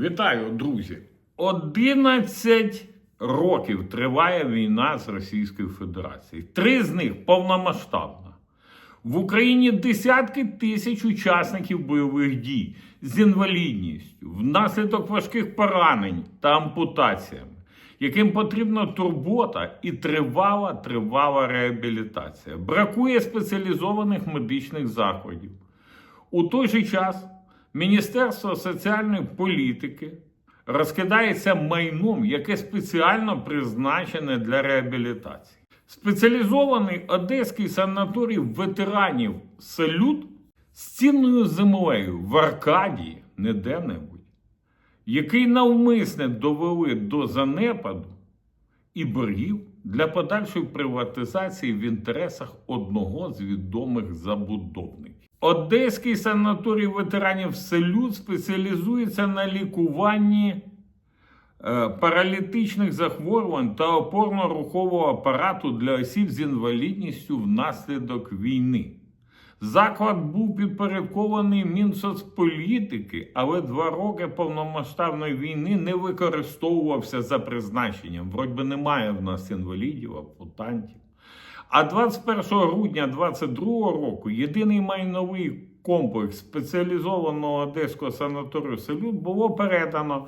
Вітаю, друзі! 11 років триває війна з Російською Федерацією. Три з них повномасштабна. В Україні десятки тисяч учасників бойових дій з інвалідністю, внаслідок важких поранень та ампутаціями, яким потрібна турбота і тривала тривала реабілітація. Бракує спеціалізованих медичних закладів. У той же час Міністерство соціальної політики розкидається майном, яке спеціально призначене для реабілітації. Спеціалізований одеський санаторій ветеранів Салют з цінною землею в Аркадії, не де-небудь, який навмисне довели до занепаду і боргів для подальшої приватизації в інтересах одного з відомих забудовників. Одеський санаторій ветеранів Селют спеціалізується на лікуванні е, паралітичних захворювань та опорно-рухового апарату для осіб з інвалідністю внаслідок війни. Заклад був підпорядкований Мінсоцполітики, але два роки повномасштабної війни не використовувався за призначенням. Вроді немає в нас інвалідів, ампутантів. А 21 грудня 2022 року єдиний майновий комплекс спеціалізованого одеського санаторію «Салют» було передано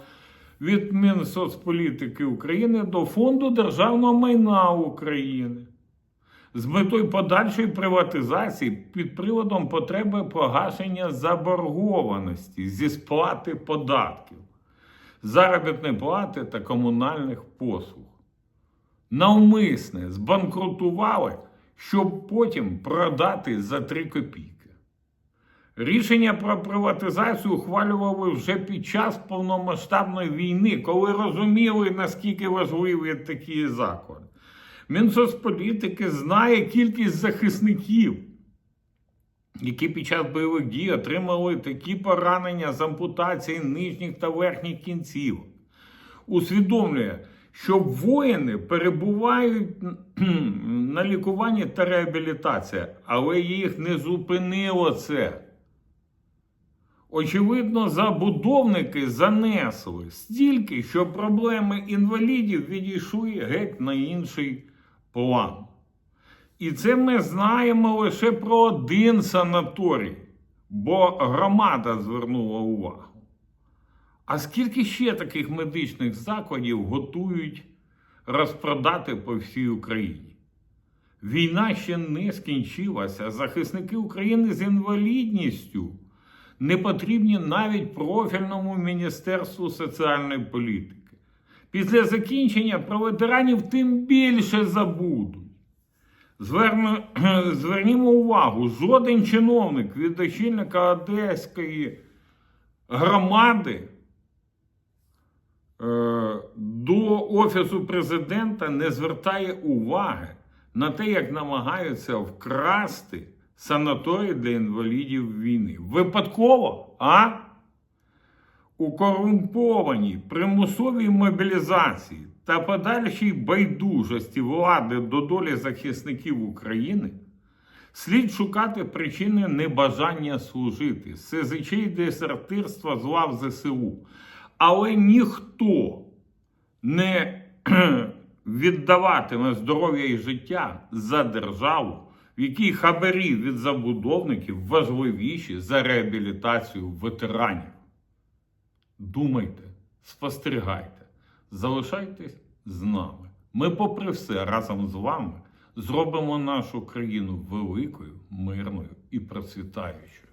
від Мінсоцполітики України до Фонду державного майна України з метою подальшої приватизації під приводом потреби погашення заборгованості зі сплати податків, заробітної плати та комунальних послуг. Навмисне збанкрутували, щоб потім продати за 3 копійки. Рішення про приватизацію ухвалювали вже під час повномасштабної війни, коли розуміли, наскільки важливі такі заклади. Мінсоцполітики знає кількість захисників, які під час бойових дій отримали такі поранення з ампутації нижніх та верхніх кінців. Усвідомлює, що воїни перебувають на лікуванні та реабілітації, але їх не зупинило це. Очевидно, забудовники занесли стільки, що проблеми інвалідів відійшли геть на інший план. І це ми знаємо лише про один санаторій, бо громада звернула увагу. А скільки ще таких медичних закладів готують розпродати по всій Україні? Війна ще не скінчилася. Захисники України з інвалідністю не потрібні навіть профільному Міністерству соціальної політики. Після закінчення про ветеранів тим більше забудуть. Зверну, звернімо увагу, жоден чиновник від очільника Одеської громади е, до Офісу президента не звертає уваги на те, як намагаються вкрасти санаторій для інвалідів війни. Випадково, а? У корумпованій примусовій мобілізації та подальшій байдужості влади до долі захисників України слід шукати причини небажання служити, СЗЧ і десертирства з лав ЗСУ. Але ніхто не віддаватиме здоров'я і життя за державу, в якій хабарі від забудовників важливіші за реабілітацію ветеранів. Думайте, спостерігайте, залишайтесь з нами. Ми, попри все, разом з вами зробимо нашу країну великою, мирною і процвітаючою.